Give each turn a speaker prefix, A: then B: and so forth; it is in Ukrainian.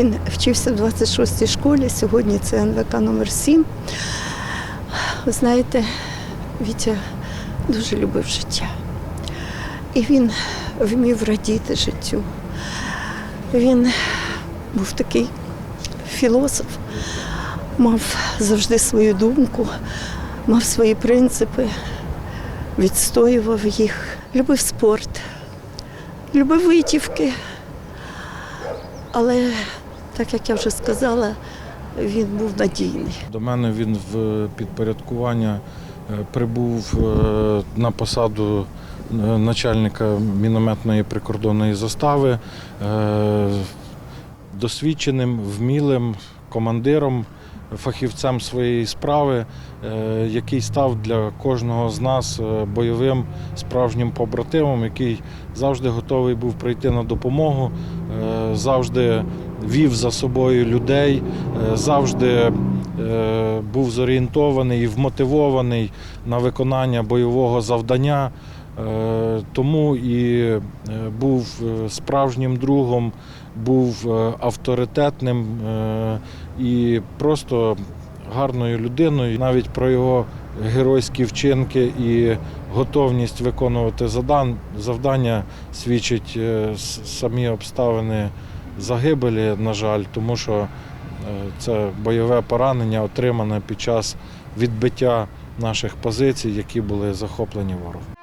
A: Він вчився в 26-й школі, сьогодні це НВК номер 7 Ви знаєте, Вітя дуже любив життя. І він вмів радіти життю. Він був такий філософ, мав завжди свою думку, мав свої принципи, відстоював їх, любив спорт, любив витівки. Але, так як я вже сказала, він був надійний.
B: До мене він в підпорядкування е, прибув е, на посаду е, начальника мінометної прикордонної застави досвідченим, вмілим командиром, фахівцем своєї справи, який став для кожного з нас бойовим справжнім побратимом, який завжди готовий був прийти на допомогу, завжди вів за собою людей, е, завжди е, був зорієнтований і вмотивований на виконання бойового завдання. Е, Тому і був справжнім другом, був авторитетним і просто гарною людиною. Навіть про його геройські вчинки і готовність виконувати завдання свідчать е, самі обставини загибелі, на жаль, тому що е, це бойове поранення отримане під час відбиття наших позицій, які були захоплені ворогом.